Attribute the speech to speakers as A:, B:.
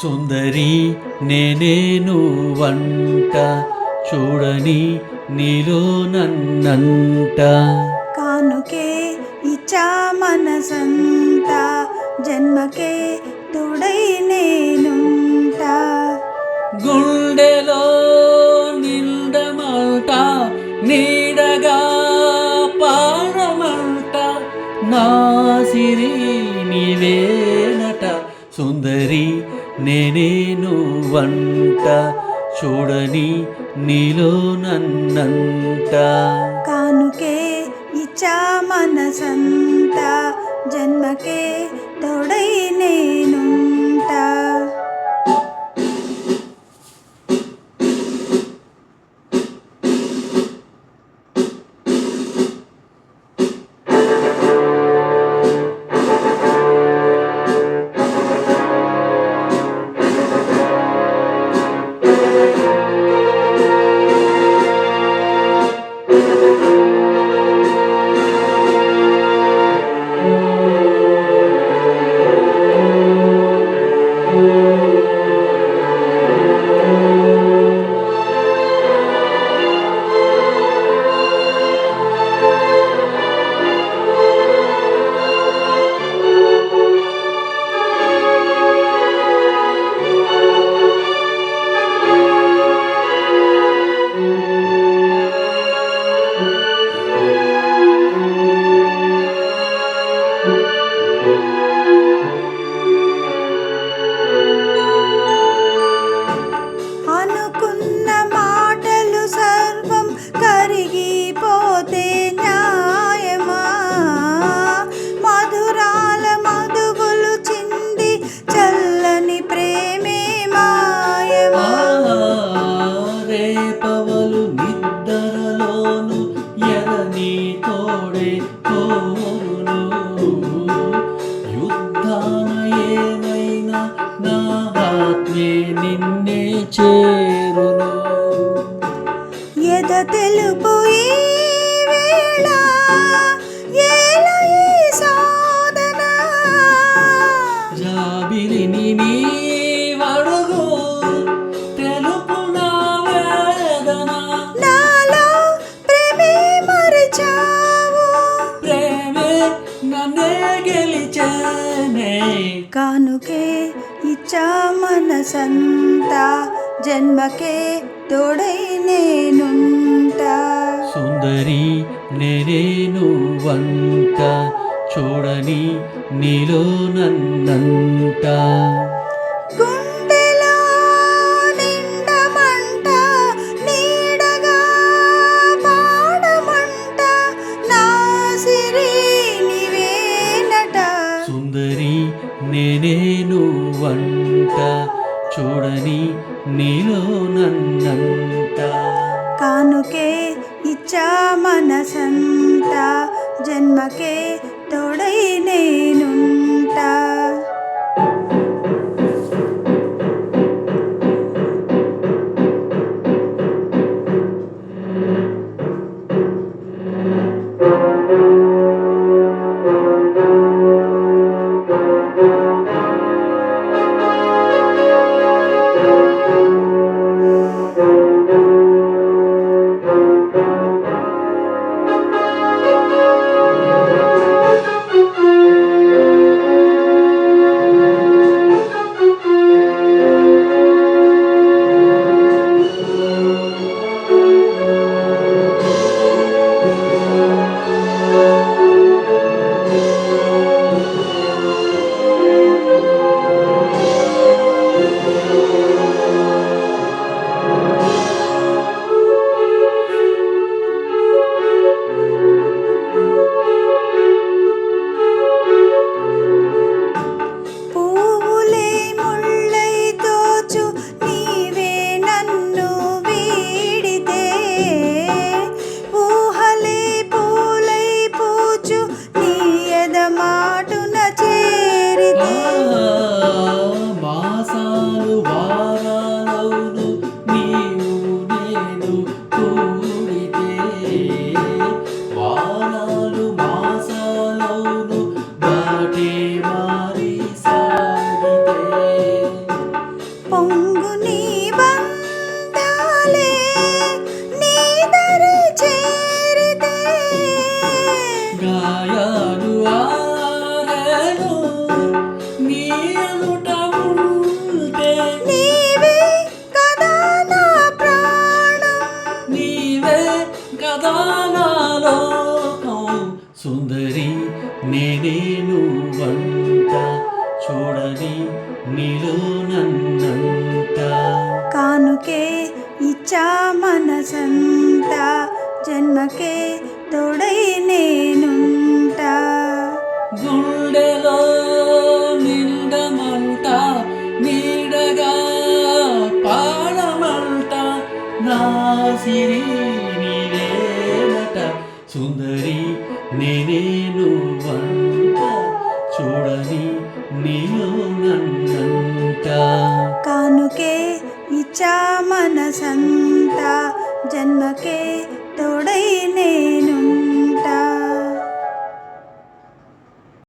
A: సుందరి నేనేను వంట చూడని నీలో నన్నంట.
B: కానుకే ఇచ్చా మనసంత జన్మకే తోడై నేనుంటా.
A: గుండెలో నిండమంట నీడగా పాడమంట నా సిరి నీవేనట వంట చూడని నీలో నన్నంట.
B: కానుకే ఇచ్చా మనసంత జన్మకే తోడై నేను
A: రేపవలు ఎదని తోడే కోరును యుద్ధాన ఏమైనా నా ఆత్మే నిన్నే చేరును.
B: ఎద తెలుపు కానుకే ఇచ్చా మనసంతా జన్మకే తోడై నేనుంట.
A: సుందరి నేనేను వంట చూడని నీలో నన్నంట చూడని నీలో నన్నంత.
B: కానుకే ఇచ్చా మనసంత. మాటున చేరితే.
A: మాసాలు వారాలవును
B: నీవు నేను కూడితే. వారాలు
A: మాసాలవును దాటే కదా నా లోకం సుందరి నేనేను వంట చూడని నీలో నన్నంట.
B: కానుకే ఇచ్చా మనసంతా జన్మకే తోడై నేనుంటా.
A: గుండెలో నిండమంట నీడగా పాడమంట నా సిరి సుందరి నేనేను వంట చూడని నీలో నన్నంట.
B: కానుకే ఇచ్చా మనసంతా జన్మకే తోడై